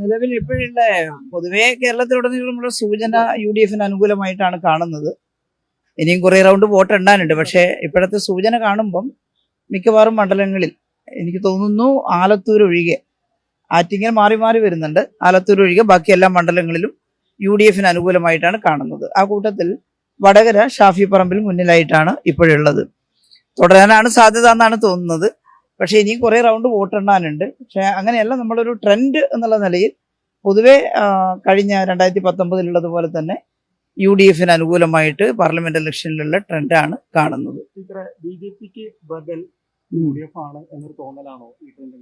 നിലവിൽ ഇപ്പോഴുള്ള പൊതുവേ കേരളത്തിലുടനീളമുള്ള സൂചന യു ഡി എഫിന് അനുകൂലമായിട്ടാണ് കാണുന്നത്. ഇനിയും കുറേ റൗണ്ട് വോട്ട് എണ്ണാനുണ്ട്. പക്ഷേ ഇപ്പോഴത്തെ സൂചന കാണുമ്പം മിക്കവാറും മണ്ഡലങ്ങളിൽ എനിക്ക് തോന്നുന്നു ആലത്തൂർ ഒഴികെ ആറ്റിങ്ങൽ മാറി മാറി വരുന്നുണ്ട്. ആലത്തൂർ ഒഴികെ ബാക്കി എല്ലാ മണ്ഡലങ്ങളിലും യു ഡി എഫിന് അനുകൂലമായിട്ടാണ് കാണുന്നത്. ആ കൂട്ടത്തിൽ വടകര ഷാഫി പറമ്പിൽ മുന്നിലായിട്ടാണ് ഇപ്പോഴുള്ളത്. തുടരാനാണ് സാധ്യത എന്നാണ് തോന്നുന്നത്. പക്ഷേ ഇനിയും കുറേ റൗണ്ട് വോട്ടെണ്ണാനുണ്ട് പക്ഷേ അങ്ങനെയല്ല നമ്മളൊരു ട്രെൻഡ് എന്നുള്ള നിലയിൽ പൊതുവെ കഴിഞ്ഞ രണ്ടായിരത്തി പത്തൊമ്പതിലുള്ളതുപോലെ തന്നെ യു ഡി എഫിന് അനുകൂലമായിട്ട് പാർലമെന്റ് ഇലക്ഷനിലുള്ള ട്രെൻഡാണ് കാണുന്നത്. ബി ജെ പിക്ക് ബദൽ യു ഡി എഫ് ആണ് എന്നൊരു തോന്നലാണോ ഈ ട്രെൻഡ്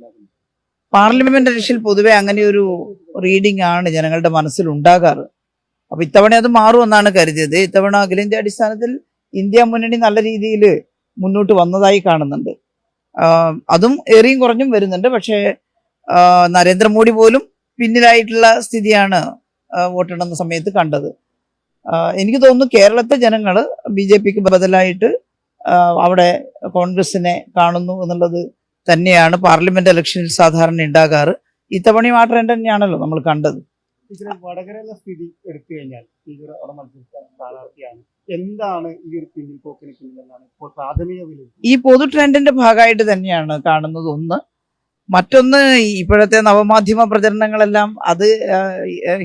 പാർലമെന്റ് ഇലക്ഷനിൽ പൊതുവെ അങ്ങനെ ഒരു റീഡിംഗ് ആണ് ജനങ്ങളുടെ മനസ്സിൽ ഉണ്ടാകാറ്. അപ്പൊ ഇത്തവണ അത് മാറുമെന്നാണ് കരുതിയത്. ഇത്തവണ അഖിലേന്ത്യാ അടിസ്ഥാനത്തിൽ ഇന്ത്യ മുന്നണി നല്ല രീതിയിൽ മുന്നോട്ട് വന്നതായി കാണുന്നുണ്ട്. അതും ഏറിയും കുറഞ്ഞും വരുന്നുണ്ട്. പക്ഷേ നരേന്ദ്രമോദി പോലും പിന്നിലായിട്ടുള്ള സ്ഥിതിയാണ് വോട്ടെണ്ണുന്ന സമയത്ത് കണ്ടത്. എനിക്ക് തോന്നുന്നു കേരളത്തെ ജനങ്ങൾ ബി ജെ പിക്ക് ബദലായിട്ട് അവിടെ കോൺഗ്രസിനെ കാണുന്നു എന്നുള്ളത് തന്നെയാണ് പാർലമെന്റ് ഇലക്ഷനിൽ സാധാരണ ഉണ്ടാകാറ്. ഇത്തവണയും ആ ട്രെൻഡ് തന്നെയാണല്ലോ നമ്മൾ കണ്ടത്. വടകരയിലെ സ്ഥിതി എടുത്തു കഴിഞ്ഞാൽ ടീച്ചർ അവിടെ സ്ഥാനാർത്ഥിയാണ്. എന്താണ് ഈ ഒരു പിന്നിൽ പോക്കിന് പിന്നിലെന്നാണ് ഇപ്പോൾ പ്രാഥമിക വില ഈ പൊതു ട്രെൻഡിന്റെ ഭാഗമായിട്ട് തന്നെയാണ് കാണുന്നത് ഒന്ന്. മറ്റൊന്ന് ഇപ്പോഴത്തെ നവമാധ്യമ പ്രചരണങ്ങളെല്ലാം അത്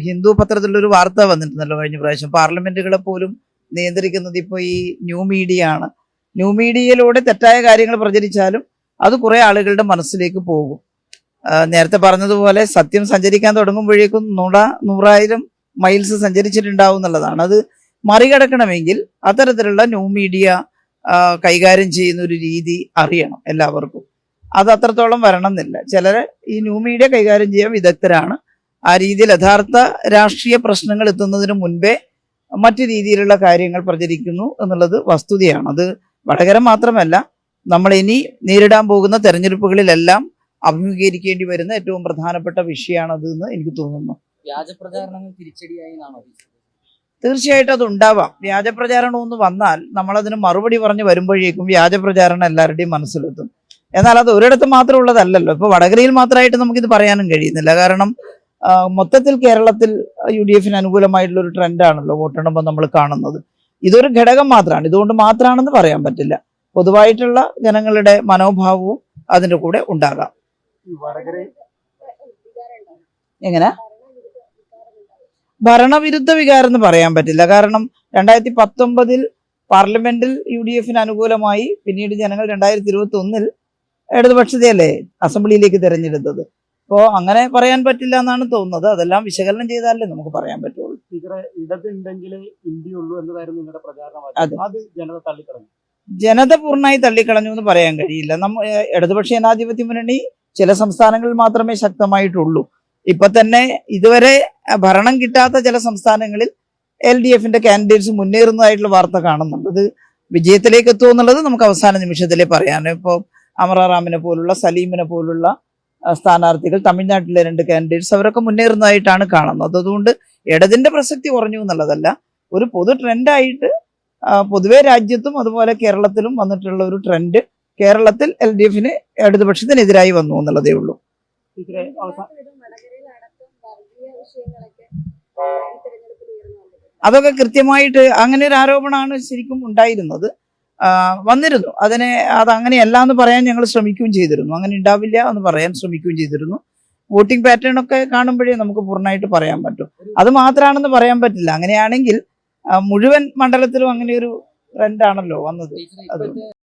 ഹിന്ദു പത്രത്തിലൊരു വാർത്ത വന്നിട്ടുണ്ടല്ലോ കഴിഞ്ഞ പ്രാവശ്യം. പാർലമെന്റുകളെ പോലും നിയന്ത്രിക്കുന്നത് ഇപ്പോൾ ഈ ന്യൂ മീഡിയ ആണ് ന്യൂ മീഡിയയിലൂടെ തെറ്റായ കാര്യങ്ങൾ പ്രചരിച്ചാലും അത് കുറേ ആളുകളുടെ മനസ്സിലേക്ക് പോകും. നേരത്തെ പറഞ്ഞതുപോലെ സത്യം സഞ്ചരിക്കാൻ തുടങ്ങുമ്പോഴേക്കും നൂറ നൂറായിരം മൈൽസ് സഞ്ചരിച്ചിട്ടുണ്ടാവും എന്നുള്ളതാണ്. അത് മറികടക്കണമെങ്കിൽ അത്തരത്തിലുള്ള ന്യൂ മീഡിയ കൈകാര്യം ചെയ്യുന്ന ഒരു രീതി അറിയണം എല്ലാവർക്കും. അത് അത്രത്തോളം വരണം എന്നില്ല ചിലർ ഈ ന്യൂ മീഡിയ കൈകാര്യം ചെയ്യാൻ വിദഗ്ധരാണ്. ആ രീതിയിൽ യഥാർത്ഥ രാഷ്ട്രീയ പ്രശ്നങ്ങൾ എത്തുന്നതിന് മുൻപേ മറ്റു രീതിയിലുള്ള കാര്യങ്ങൾ പ്രചരിക്കുന്നു എന്നുള്ളത് വസ്തുതയാണ്. അത് വടകര മാത്രമല്ല നമ്മൾ ഇനി നേരിടാൻ പോകുന്ന തെരഞ്ഞെടുപ്പുകളിലെല്ലാം അഭിമുഖീകരിക്കേണ്ടി വരുന്ന ഏറ്റവും പ്രധാനപ്പെട്ട വിഷയമാണത് എന്ന് എനിക്ക് തോന്നുന്നു. വ്യാജപ്രചാരണങ്ങൾ തിരിച്ചടിയായി തീർച്ചയായിട്ടും അത് ഉണ്ടാവാം വ്യാജ പ്രചാരണം ഒന്ന് വന്നാൽ നമ്മളതിന് മറുപടി പറഞ്ഞ് വരുമ്പോഴേക്കും വ്യാജപ്രചാരണം എല്ലാവരുടെയും മനസ്സിലെത്തും. എന്നാൽ അത് ഒരിടത്ത് മാത്രം ഉള്ളതല്ലല്ലോ ഇപ്പൊ വടകരയിൽ മാത്രമായിട്ട് നമുക്കിത് പറയാനും കഴിയുന്നില്ല. കാരണം മൊത്തത്തിൽ കേരളത്തിൽ യു ഡി എഫിന് അനുകൂലമായിട്ടുള്ള ഒരു ട്രെൻഡാണല്ലോ വോട്ടെണ്ണുമ്പോൾ നമ്മൾ കാണുന്നത്. ഇതൊരു ഘടകം മാത്രമാണ്. ഇതുകൊണ്ട് മാത്രമാണെന്ന് പറയാൻ പറ്റില്ല. പൊതുവായിട്ടുള്ള ജനങ്ങളുടെ മനോഭാവവും അതിന്റെ കൂടെ ഉണ്ടാകാം. എങ്ങനെ? ഭരണവിരുദ്ധ വികാരം എന്ന് പറയാൻ പറ്റില്ല. കാരണം രണ്ടായിരത്തി പത്തൊമ്പതിൽ പാർലമെന്റിൽ യു ഡി എഫിന് അനുകൂലമായി പിന്നീട് ജനങ്ങൾ രണ്ടായിരത്തി ഇരുപത്തി ഒന്നിൽ ഇടതുപക്ഷതയല്ലേ അസംബ്ലിയിലേക്ക് തിരഞ്ഞെടുത്തത്. അപ്പോൾ അങ്ങനെ പറയാൻ പറ്റില്ല എന്നാണ് തോന്നുന്നത്. അതെല്ലാം വിശകലനം ചെയ്താലേ നമുക്ക് പറയാൻ പറ്റുള്ളൂ. ഇടതുണ്ടെങ്കിലേ എന്നതായിരുന്നു നിങ്ങളുടെ അതെ. അത് ജനത തള്ളിക്കളഞ്ഞു. ജനത പൂർണമായി തള്ളിക്കളഞ്ഞു എന്ന് പറയാൻ കഴിയില്ല. നമ്മ ഇടതുപക്ഷ ജനാധിപത്യ മുന്നണി ചില സംസ്ഥാനങ്ങളിൽ മാത്രമേ ശക്തമായിട്ടുള്ളൂ. ഇപ്പൊ തന്നെ ഇതുവരെ ഭരണം കിട്ടാത്ത ചില സംസ്ഥാനങ്ങളിൽ എൽ ഡി എഫിന്റെ കാൻഡിഡേറ്റ്സ് മുന്നേറുന്നതായിട്ടുള്ള വാർത്ത കാണുന്നുണ്ട്. അത് വിജയത്തിലേക്ക് എത്തുമോ എന്നുള്ളത് നമുക്ക് അവസാന നിമിഷത്തിലേ പറയാൻ ഇപ്പോൾ അമറാറാമിനെ പോലുള്ള സലീമിനെ പോലുള്ള സ്ഥാനാർത്ഥികൾ തമിഴ്നാട്ടിലെ രണ്ട് കാൻഡിഡേറ്റ്സ് അവരൊക്കെ മുന്നേറുന്നതായിട്ടാണ് കാണുന്നത്. അതുകൊണ്ട് ഇടതിന്റെ പ്രസക്തി കുറഞ്ഞു എന്നുള്ളതല്ല. ഒരു പൊതു ട്രെൻഡായിട്ട് പൊതുവെ രാജ്യത്തും അതുപോലെ കേരളത്തിലും വന്നിട്ടുള്ള ഒരു ട്രെൻഡ് കേരളത്തിൽ എൽ ഡി എഫിന് ഇടതുപക്ഷത്തിനെതിരായി വന്നു എന്നുള്ളതേ ഉള്ളൂ. അതൊക്കെ കൃത്യമായിട്ട് അങ്ങനെ ഒരു ആരോപണമാണ് ശരിക്കും ഉണ്ടായിരുന്നത്. വന്നിരുന്നു. അതിനെ അത് അങ്ങനെയല്ല എന്ന് പറയാൻ ഞങ്ങൾ ശ്രമിക്കുകയും ചെയ്തിരുന്നു. അങ്ങനെ ഉണ്ടാവില്ല എന്ന് പറയാൻ ശ്രമിക്കുകയും ചെയ്തിരുന്നു. വോട്ടിംഗ് പാറ്റേൺ ഒക്കെ കാണുമ്പോഴേ നമുക്ക് പൂർണമായിട്ട് പറയാൻ പറ്റും. അത് മാത്രമാണെന്ന് പറയാൻ പറ്റില്ല. അങ്ങനെയാണെങ്കിൽ മുഴുവൻ മണ്ഡലത്തിലും അങ്ങനെ ഒരു ട്രെൻഡാണല്ലോ വന്നത്. ഇപ്പോഴത്തെ